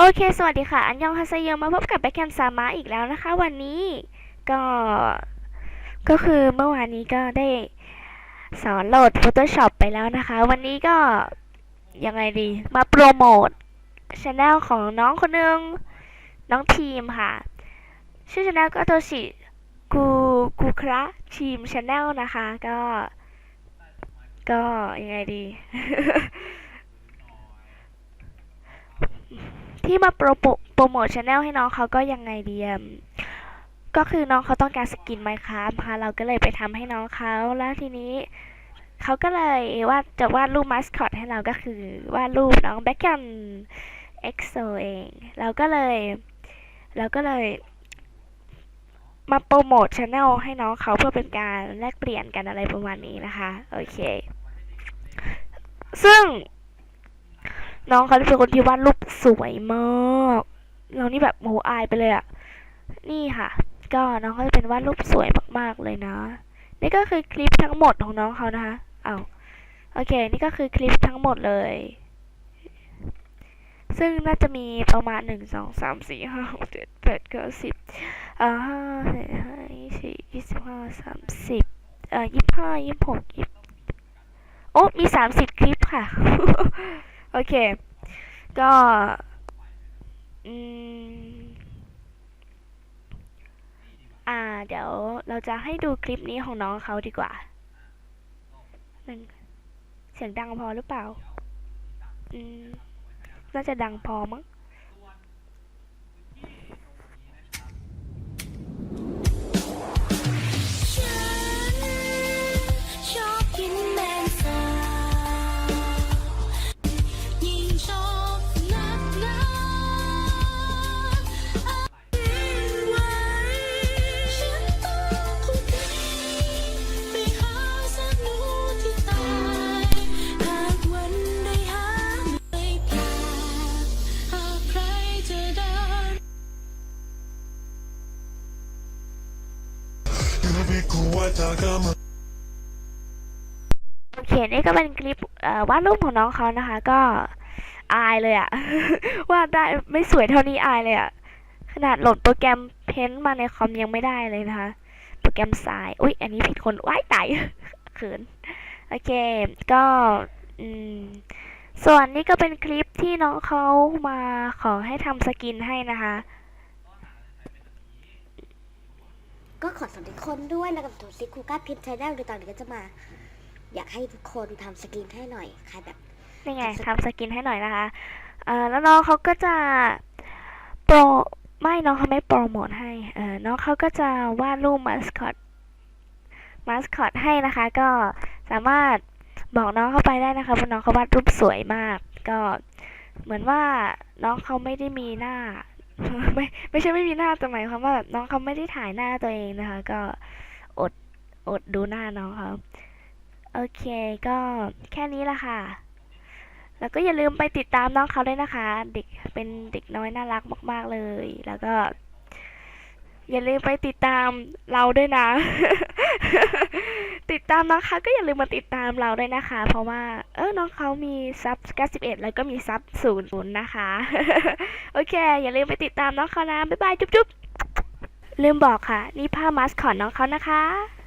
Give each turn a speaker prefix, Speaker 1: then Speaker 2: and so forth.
Speaker 1: โอเค สวัสดีค่ะ อันยองฮาเซยมาพบกับแบคแคมซามะอีกแล้วนะคะ วันนี้ก็ ก็คือเมื่อวานนี้ก็ได้สอนโหลด Photoshop ไปแล้วนะคะ วันนี้ก็ ยังไงดี มาโปรโมทช anel ของน้องคนนึง น้องทีมค่ะ ชื่อช anel ก็โตชิกูกูคระทีมช anel นะคะ ก็ ก็ยังไงดี ที่มาโปรโมโปรโมทช anel ให้น้องเขาก็ยังไงดีอะก็คือน้องเขาต้องการสกินไมค์ครับค่ะเราก็เลยไปทำให้น้องเขาแล้วทีนี้เขาก็เลยว่าจะวาดรูปมาสคอตให้เราก็คือวาดรูปน้องแบ็คแกมเอ็กโซเอง เราก็เลยเราก็เลย มาโปรโมทช anel ให้น้องเขาเพื่อเป็นการแลกเปลี่ยนกันอะไรประมาณนี้นะคะ โอเค ซึ่ง น้องเขาเป็นคนที่วาดรูปสวยมากเรานี่แบบโหอายไปเลยอะนี่ค่ะ ก็น้องเขาจะเป็นวาดรูปสวยมากๆเลยนะ นี่ก็คือคลิปทั้งหมดของน้องเขานะคะ เอาโอเค นี่ก็คือคลิปทั้งหมดเลย ซึ่งน่าจะมีประมาณหนึ่งสองสามสี่ห้าหกเจ็ดแปดเก้าสิบอ่าห้าห้ายี่สี่ยี่สิบห้าสามสิบเอ่อยี่ห้ายี่หกยี่โอ้ มีสามสิบคลิปค่ะ อเค ก็อืมอ่าเดี๋ยวเราจะให้ดูคลิปนี้ของน้องเขาดีกว่าหนึ่งเสียงดังพอหรือเปล่า อืม น่าจะดังพอมั้ง โอเคนี่ก็เป็นคลิปวาดรูปของน้องเขานะคะ ก็อายเลยอะวาดได้ไม่สวยเท่านี้อายเลยอะขนาดโหลดโปรแกรมเพ้นมาในคอมยังไม่ได้เลยนะคะ โปรแกรมทรายอุ๊ย อันนี้ผิดคนว้ายตายเขินโอเค ก็อืมส่วนนี้ก็เป็นคลิปที่น้องเขามาขอให้ทำสกินให้นะคะ
Speaker 2: ก็ขอสวัสดีคนด้วยนะครับถูกซิคูก้าพิมพ์ชแนลโดยตอนนี้ก็จะมา อยากให้ทุกคนทำสกรีนให้หน่อยใครแบบ
Speaker 1: นี่ไงทำสกินให้หน่อยนะคะเอ่อแล้วน้องเขาก็จะโปรไม่น้องเขาไม่โปรโมทให้เออน้องเขาก็จะวาดรูปมาสคอตมาสคอตให้นะคะ ก็สามารถบอกน้องเข้าไปได้นะคะเพราะน้องเขาวาดรูปสวยมาก ก็เหมือนว่าน้องเขาไม่ได้มีหน้า ไม่ไม่ใช่ไม่มีหน้าแต่หมายความว่าแบบน้องเขาไม่ได้ถ่ายหน้าตัวเองนะคะ ก็อดอดดูหน้าน้องเขาโอเคก็แค่นี้ละค่ะ แล้วก็อย่าลืมไปติดตามน้องเขาด้วยนะคะ เด็กเป็นเด็กน้อยน่ารักมาก ๆเลย แล้วก็ อย่าลืมไปติดตามเราด้วยนะ ติดตามนะคะก็อย่าลืมมาติดตามเราด้วยนะคะ เพราะว่าเออน้องเขามีซับ91 แล้วก็มีซับ0นะคะ โอเค อย่าลืมไปติดตามน้องเขานะ บ๊ายบาย จุ๊บๆลืมบอกค่ะ นี่ผ้ามาสคอตน้องเขานะคะ